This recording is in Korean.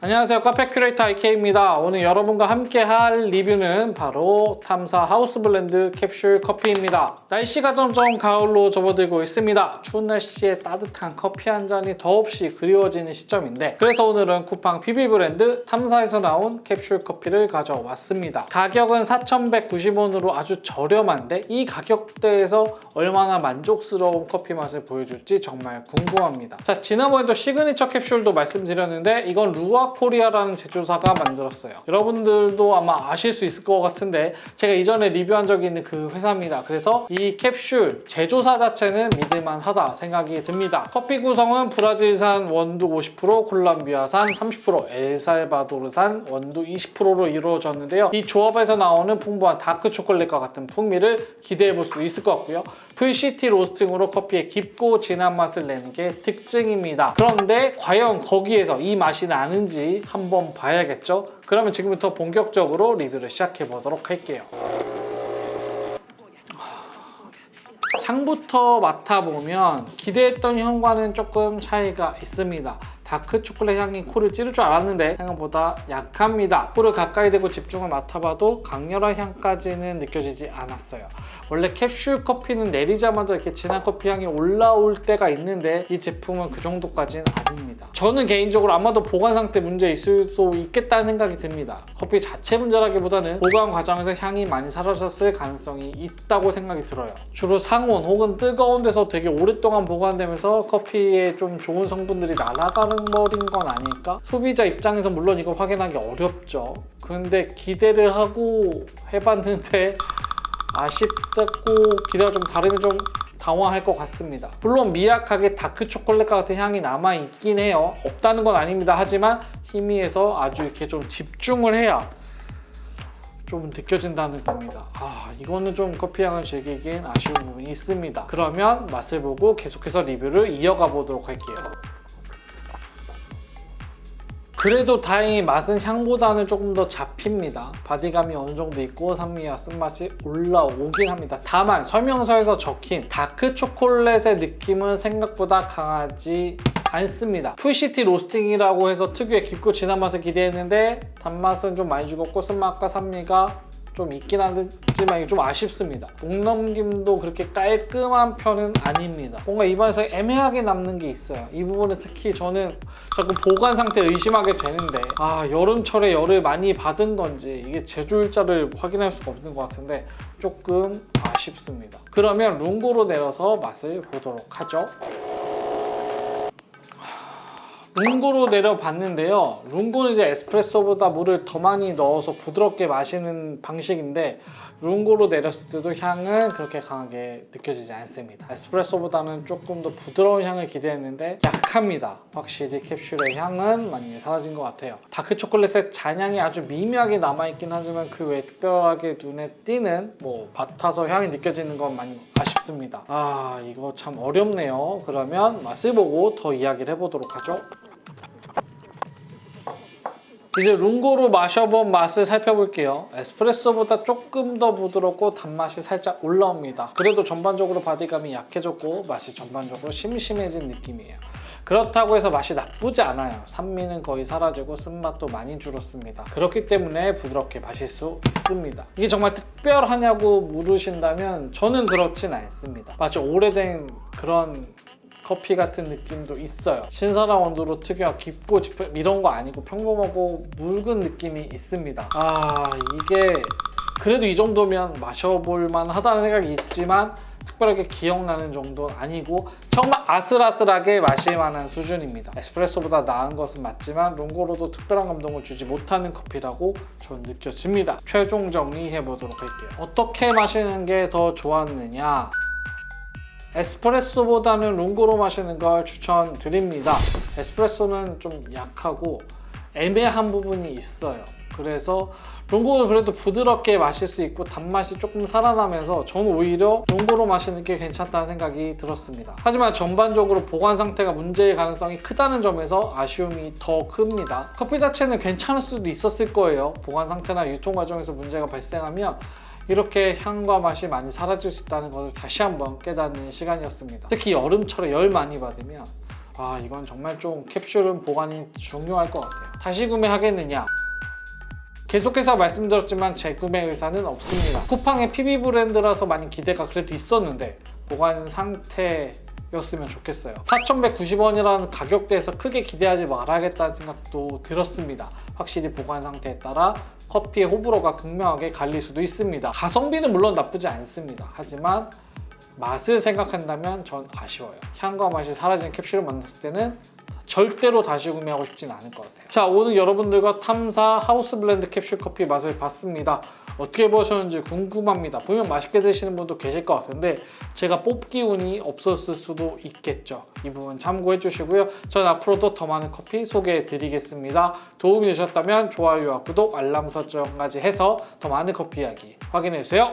안녕하세요. 카페 큐레이터 IK입니다. 오늘 여러분과 함께 할 리뷰는 바로 탐사 하우스 블렌드 캡슐 커피입니다. 날씨가 점점 가을로 접어들고 있습니다. 추운 날씨에 따뜻한 커피 한 잔이 더없이 그리워지는 시점인데 그래서 오늘은 쿠팡 PB 브랜드 탐사에서 나온 캡슐 커피를 가져왔습니다. 가격은 4,190원으로 아주 저렴한데 이 가격대에서 얼마나 만족스러운 커피 맛을 보여줄지 정말 궁금합니다. 자, 지난번에도 시그니처 캡슐도 말씀드렸는데 이건 루아 코리아라는 제조사가 만들었어요. 여러분들도 아마 아실 수 있을 것 같은데 제가 이전에 리뷰한 적이 있는 그 회사입니다. 그래서 이 캡슐 제조사 자체는 믿을만하다 생각이 듭니다. 커피 구성은 브라질산 원두 50%, 콜롬비아산 30%, 엘살바도르산 원두 20%로 이루어졌는데요. 이 조합에서 나오는 풍부한 다크 초콜릿과 같은 풍미를 기대해 볼 수 있을 것 같고요. VCT 로스팅으로 커피의 깊고 진한 맛을 내는 게 특징입니다. 그런데 과연 거기에서 이 맛이 나는지 한번 봐야겠죠? 그러면 지금부터 본격적으로 리뷰를 시작해 보도록 할게요. 향부터 맡아보면 기대했던 향과는 조금 차이가 있습니다. 다크 초콜릿 향이 코를 찌를 줄 알았는데 생각보다 약합니다. 코를 가까이 대고 집중을 맡아봐도 강렬한 향까지는 느껴지지 않았어요. 원래 캡슐 커피는 내리자마자 이렇게 진한 커피 향이 올라올 때가 있는데 이 제품은 그 정도까지는 아닙니다. 저는 개인적으로 아마도 보관 상태 문제 있을 수 있겠다는 생각이 듭니다. 커피 자체 문제라기보다는 보관 과정에서 향이 많이 사라졌을 가능성이 있다고 생각이 들어요. 주로 상온 혹은 뜨거운 데서 되게 오랫동안 보관되면서 커피에 좀 좋은 성분들이 날아가는 버린 건 아닐까? 소비자 입장에서 물론 이거 확인하기 어렵죠. 근데 기대를 하고 해봤는데 아쉽다고 기대가 좀 다르면 좀 당황할 것 같습니다. 물론 미약하게 다크 초콜릿과 같은 향이 남아 있긴 해요. 없다는 건 아닙니다. 하지만 희미해서 아주 이렇게 좀 집중을 해야 좀 느껴진다는 겁니다. 아, 이거는 좀 커피 향을 즐기기엔 아쉬운 부분이 있습니다. 그러면 맛을 보고 계속해서 리뷰를 이어가 보도록 할게요. 그래도 다행히 맛은 향보다는 조금 더 잡힙니다. 바디감이 어느 정도 있고 산미와 쓴맛이 올라오긴 합니다. 다만 설명서에서 적힌 다크 초콜릿의 느낌은 생각보다 강하지 않습니다. 풀시티 로스팅이라고 해서 특유의 깊고 진한 맛을 기대했는데 단맛은 좀 많이 죽었고 쓴맛과 산미가 좀 있긴 하지만 좀 아쉽습니다. 목넘김도 그렇게 깔끔한 편은 아닙니다. 뭔가 입안에서 애매하게 남는 게 있어요. 이 부분은 특히 저는 자꾸 보관 상태를 의심하게 되는데 아 여름철에 열을 많이 받은 건지 이게 제조일자를 확인할 수가 없는 것 같은데 조금 아쉽습니다. 그러면 룽고로 내려서 맛을 보도록 하죠. 룽고로 내려봤는데요. 룽고는 이제 에스프레소보다 물을 더 많이 넣어서 부드럽게 마시는 방식인데 룽고로 내렸을 때도 향은 그렇게 강하게 느껴지지 않습니다. 에스프레소보다는 조금 더 부드러운 향을 기대했는데 약합니다. 확실히 캡슐의 향은 많이 사라진 것 같아요. 다크 초콜릿의 잔향이 아주 미미하게 남아있긴 하지만 그 외에 특별하게 눈에 띄는 뭐 맡아서 향이 느껴지는 건 많이 아쉽습니다. 아 이거 참 어렵네요. 그러면 맛을 보고 더 이야기를 해보도록 하죠. 이제 룽고로 마셔본 맛을 살펴볼게요. 에스프레소보다 조금 더 부드럽고 단맛이 살짝 올라옵니다. 그래도 전반적으로 바디감이 약해졌고 맛이 전반적으로 심심해진 느낌이에요. 그렇다고 해서 맛이 나쁘지 않아요. 산미는 거의 사라지고 쓴맛도 많이 줄었습니다. 그렇기 때문에 부드럽게 마실 수 있습니다. 이게 정말 특별하냐고 물으신다면 저는 그렇진 않습니다. 마치 오래된 그런 커피 같은 느낌도 있어요. 신선한 원두로 특유한 깊고 짙은 이런 거 아니고 평범하고 묽은 느낌이 있습니다. 아 이게 그래도 이 정도면 마셔볼 만 하다는 생각이 있지만 특별하게 기억나는 정도는 아니고 정말 아슬아슬하게 마실 만한 수준입니다. 에스프레소보다 나은 것은 맞지만 롱고로도 특별한 감동을 주지 못하는 커피라고 저는 느껴집니다. 최종 정리해 보도록 할게요. 어떻게 마시는 게 더 좋았느냐? 에스프레소보다는 룽고로 마시는 걸 추천드립니다. 에스프레소는 좀 약하고 애매한 부분이 있어요. 그래서 룽고는 그래도 부드럽게 마실 수 있고 단맛이 조금 살아나면서 저는 오히려 룽고로 마시는 게 괜찮다는 생각이 들었습니다. 하지만 전반적으로 보관 상태가 문제일 가능성이 크다는 점에서 아쉬움이 더 큽니다. 커피 자체는 괜찮을 수도 있었을 거예요. 보관 상태나 유통 과정에서 문제가 발생하면 이렇게 향과 맛이 많이 사라질 수 있다는 것을 다시 한번 깨닫는 시간이었습니다. 특히 여름철에 열 많이 받으면 아 이건 정말 좀 캡슐은 보관이 중요할 것 같아요. 다시 구매하겠느냐? 계속해서 말씀드렸지만 재구매 의사는 없습니다. 쿠팡의 PB 브랜드라서 많이 기대가 그래도 있었는데 보관 상태 였으면 좋겠어요. 4,190원이라는 가격대에서 크게 기대하지 말아야겠다는 생각도 들었습니다. 확실히 보관 상태에 따라 커피의 호불호가 극명하게 갈릴 수도 있습니다. 가성비는 물론 나쁘지 않습니다. 하지만 맛을 생각한다면 전 아쉬워요. 향과 맛이 사라진 캡슐을 만났을 때는 절대로 다시 구매하고 싶진 않을 것 같아요. 자, 오늘 여러분들과 탐사 하우스 블렌드 캡슐 커피 맛을 봤습니다. 어떻게 보셨는지 궁금합니다. 분명 맛있게 드시는 분도 계실 것 같은데 제가 뽑기 운이 없었을 수도 있겠죠. 이 부분 참고해 주시고요. 전 앞으로도 더 많은 커피 소개해 드리겠습니다. 도움이 되셨다면 좋아요와 구독, 알람 설정까지 해서 더 많은 커피 이야기 확인해 주세요.